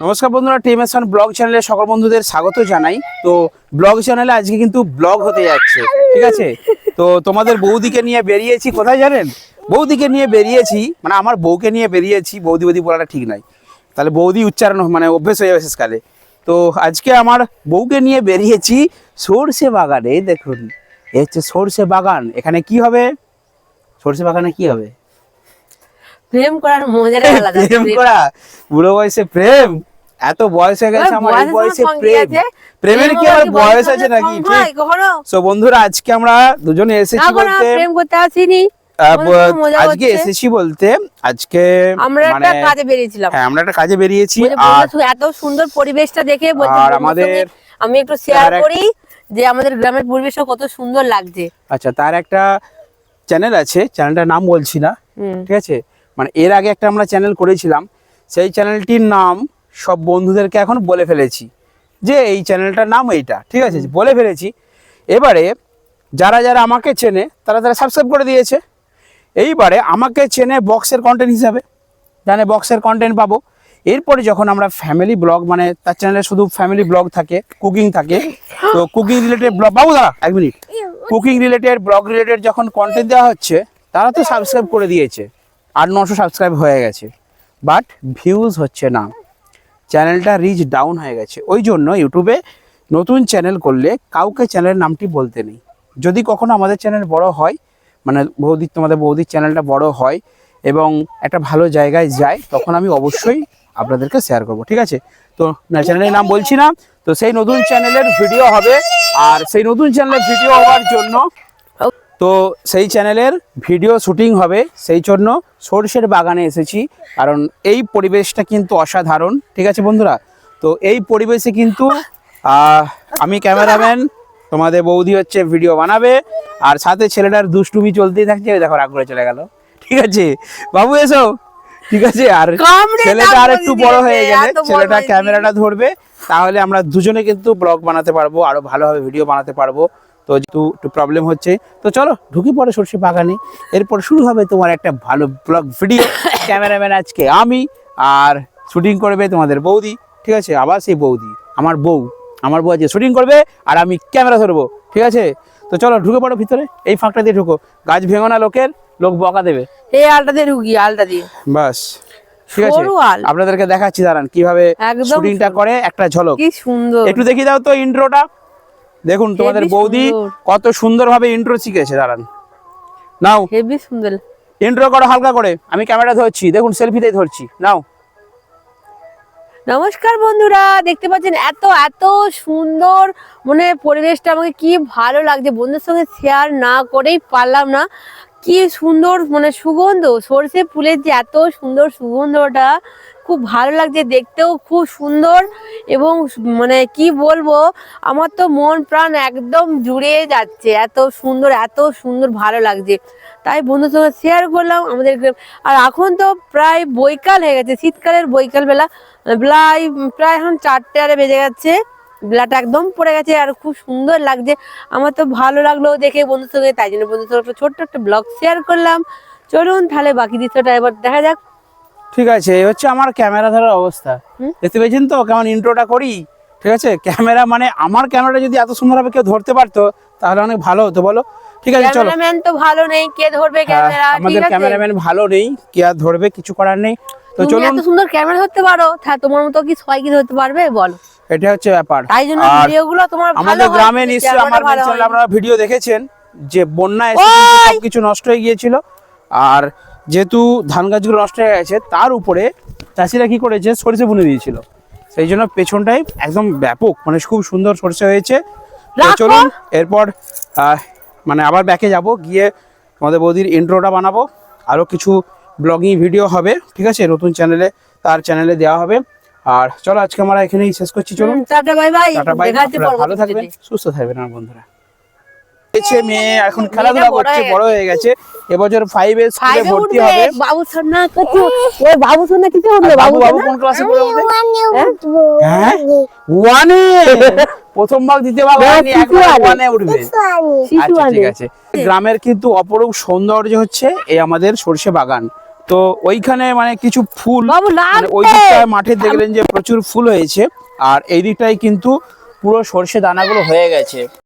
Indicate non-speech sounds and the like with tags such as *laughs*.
নমস্কার বন্ধুরা টিএমএসন ব্লগ চ্যানেলে সকল বন্ধুদের স্বাগত জানাই। তো ব্লগ চ্যানেলে আজকে কিন্তু ব্লগ হতে যাচ্ছে ঠিক আছে? তো তোমাদের বৌদিকে নিয়ে বেরিয়েছি কোথায় জানেন? বৌদিকে নিয়ে বেরিয়েছি মানে আমার বউকে নিয়ে বেরিয়েছি বৌদি বৌদি বলাটা ঠিক নাই তাহলে বৌদি উচ্চারণ মানে অভ্যেস হয়ে যাবে শেষকালে। তো আজকে আমার বউকে নিয়ে বেরিয়েছি সর্ষে বাগানে দেখুন। এ হচ্ছে সর্ষে বাগান এখানে কি হবে? সর্ষে বাগানে কি হবে? প্রেম করার মজাটাই আলাদা। *laughs* প্রেম করা বুড়ো বয়সে প্রেম? এত বয়স হয়ে গেছে আমার এই বয়সে প্রেম। প্রেমের কি আবার বয়স আছে নাকি? ঠিক। সো বন্ধুরা আজকে আমরা দুজনে এসেছি বলতে প্রেম করতে আসিনি। আজকে এসেছি বলতে আজকে আমরা মানে একটা কাজে বেরিয়েছিলাম। হ্যাঁ আমরা একটা কাজে বেরিয়েছি। আর এত সুন্দর পরিবেশটা দেখে আর আমাদের আমি একটু শেয়ার করি যে আমাদের গ্রামের পরিবেশটা কত সুন্দর লাগছে। আচ্ছা তার একটা চ্যানেল আছে চ্যানেলটার নাম বলছি না। ঠিক আছে? মানে এর আগে একটা আমরা চ্যানেল করেছিলাম। সেই চ্যানেলটির নাম সব বন্ধুদেরকে এখন বলে ফেলেছি যে এই চ্যানেলটার নাম এইটা, ঠিক আছে? বলে ফেলেছি। এবারে যারা যারা আমাকে চেনে, তারা তারা সাবস্ক্রাইব করে দিয়েছে। এইবারে আমাকে চেনে বক্সের কন্টেন্ট হিসাবে। জানে বক্সের কন্টেন্ট পাবো। এরপরে যখন আমরা ফ্যামিলি ব্লগ মানে তার চ্যানেলে শুধু ফ্যামিলি ব্লগ থাকে কুকিং থাকে, তো কুকিং রিলেটেড ব্লগ বাবু দাঁড়া, এক minute cooking related blog related যখন কন্টেন্ট দেওয়া হচ্ছে, তারা তো সাবস্ক্রাইব করে দিয়েছে। আর নশো সাবস্ক্রাইব হয়ে গেছে। বাট ভিউজ হচ্ছে না। চ্যানেলটা রিচ ডাউন হয়ে গেছে। ওই জন্য ইউটিউবে নতুন চ্যানেল করলে কাউকে চ্যানেলের নামটি বলতে নেই। যদি কখনো আমাদের চ্যানেল বড় হয় মানে বৌদি, তোমাদের বৌদির চ্যানেলটা বড় হয় এবং একটা ভালো জায়গায় যায়, তখন আমি অবশ্যই আপনাদেরকে শেয়ার করব, ঠিক আছে? তো চ্যানেলের নাম বলছি না, তো সেই নতুন চ্যানেলের ভিডিও হবে। আর সেই নতুন চ্যানেলের ভিডিও হওয়ার জন্য তো সেই চ্যানেলের ভিডিও শুটিং হবে। সেই জন্য সর্ষের বাগানে এসেছি। কারণ এই পরিবেশটা কিন্তু অসাধারণ ঠিক আছে বন্ধুরা? তো এই পরিবেশে কিন্তু আমি ক্যামেরাম্যান তোমাদের বৌদি হচ্ছে ভিডিও বানাবে। আর সাথে ছেলেটার দুষ্টুমি চলতেই থাকছে। দেখো রাগ করে চলে গেল। ঠিক আছে? বাবু এসো। ঠিক আছে? আর ছেলেটা আর একটু বড় হয়ে গেলে ছেলেটা ক্যামেরাটা ধরবে। তাহলে আমরা দুজনে কিন্তু ব্লগ বানাতে পারব আরও ভালোভাবে ভিডিও বানাতে পারব। তো যেহেতু একটু প্রবলেম হচ্ছে তো চলো ঢুকে পড়ে সর্ষে বাগানে। এরপর শুরু হবে তোমার একটা ভালো ব্লগ ভিডিও ক্যামেরাম্যান আজকে আমি আর শুটিং করবে তোমাদের বৌদি ঠিক আছে? আবার সেই বৌদি আমার বউ। আমার বউ আজকে শুটিং করবে আর আমি ক্যামেরা ধরবো ঠিক আছে? তো চলো ঢুকে পড়ো ভিতরে এই ফাঁকটা দিয়ে ঢুকো। গাছ ভেঙো না লোকের লোক বকা দেবে। এই আলটা দিয়ে ঢুকি আলটা দিয়ে। বাস ঠিক আছে? আপনাদেরকে দেখাচ্ছি দাঁড়ান কীভাবে শুটিংটা করে একটা ঝলক। কি সুন্দর। একটু দেখিয়ে দাও তো ইন্ট্রোটা দেখুন তোমাদের বৌদি। কত সুন্দরভাবে ইন্ট্রো শিখেছে দাঁড়ান। নাও। হেভি সুন্দর। ইন্ট্রো করো হালকা করে আমি ক্যামেরা ধরছি দেখুন সেলফিতেই ধরছি নাও। নমস্কার বন্ধুরা দেখতে পাচ্ছেন এত এত সুন্দর মানে পরিবেশটা আমাকে কি ভালো লাগছে। বন্ধুর সঙ্গে শেয়ার না করেই পারলাম না। কি সুন্দর মানে সুগন্ধ। সর্ষে ফুলের যে এত সুন্দর সুগন্ধটা, খুব ভালো লাগছে দেখতেও, খুব সুন্দর এবং মানে কি বলব, আমার তো মন প্রাণ একদম জুড়ে যাচ্ছে। এত সুন্দর এত সুন্দর, ভালো লাগছে। তাই বন্ধুর সঙ্গে শেয়ার করলাম আমাদের আর এখন তো প্রায় বৈকাল হয়ে গেছে, শীতকালের বৈকাল বেলা প্রায় প্রায় এখন চারটে আরে বেজে গেছে। বেলাটা একদম পড়ে গেছে আর খুব সুন্দর লাগছে। আমার তো ভালো লাগল দেখে বন্ধুর সঙ্গে তাই জন্য বন্ধুর সঙ্গে একটা ছোট্ট একটা ব্লগ শেয়ার করলাম। চলুন তাহলে বাকি দৃশ্যটা এবার দেখা যাক। ঠিক আছে এই হচ্ছে আমার ক্যামেরা ধরার অবস্থা। দেখতে পেয়েছেন তো? কেমন ইন্ট্রোটা করি? ঠিক আছে? ক্যামেরা মানে আমার ক্যামেরাটা যদি এত সুন্দরভাবে কেউ ধরতে পারতো তাহলে অনেক ভালো হতো বলো। ঠিক আছে চলো। ক্যামেরাম্যান তো ভালো নেই কে ধরবে হ্যাঁ, ক্যামেরা? আমাদের ক্যামেরাম্যান ভালো নেই কে আর ধরবে কিছু করার নেই। তো চলুন। এত সুন্দর ক্যামেরা ধরতে পারো তোমার মতো কি সবাই কি ধরতে পারবে বলো। এটা হচ্ছে ব্যাপার। তাই জন্য আর ভিডিও গুলো তোমার ভালো আমাদের গ্রামে নিশ্চয়ই আমার চ্যানেলে আপনারা ভিডিও দেখেছেন যে বন্যা এসে! সবকিছু নষ্ট হয়ে গিয়েছিল। আর যেহেতু ধান গাছগুলো নষ্ট হয়ে গেছে তার উপরে চাষিরা কি করেছে? সরষে বুনে দিয়েছিল। সেই জন্য পেছনটাই একদম ব্যাপক মানে খুব সুন্দর সরষে হয়েছে। চলুন এরপর মানে আবার ব্যাকে যাব গিয়ে আমাদের বৌদির ইন্ট্রোটা বানাবো। আরও কিছু ব্লগিং ভিডিও হবে ঠিক আছে? নতুন চ্যানেলে তার চ্যানেলে দেওয়া হবে। আর চলো আজকে আমরা এখানেই শেষ করছি চলুন tata bye bye. Tata bye. দেখা ভালো। থাকবেন সুস্থ থাকবেন আমার বন্ধুরা। হয়েছে মেয়ে এখন খেলাধুলা করছে হয়ে বড় হয়ে গেছে। এবছর ফাইভ এর স্কুলে ভর্তি হবে। বাবু সোনা কিছু ওই বাবু সোনা কিছু উঠবে বাবু বাবু কোন ক্লাসে পড়ে হ্যাঁ? ওয়ানে *laughs* প্রথম ভাগ দ্বিতীয় ভাগ হয়নি। ওয়ানে উঠবে। আচ্ছা ঠিক আছে। গ্রামের কিন্তু অপরূপ সৌন্দর্য হচ্ছে এই আমাদের সর্ষে বাগান। তো ওইখানে মানে কিছু ফুল মানে ওই দিকটা দিকটায় মাঠে দেখলেন যে প্রচুর ফুল হয়েছে আর এই দিকটায় কিন্তু পুরো সর্ষে দানাগুলো হয়ে গেছে।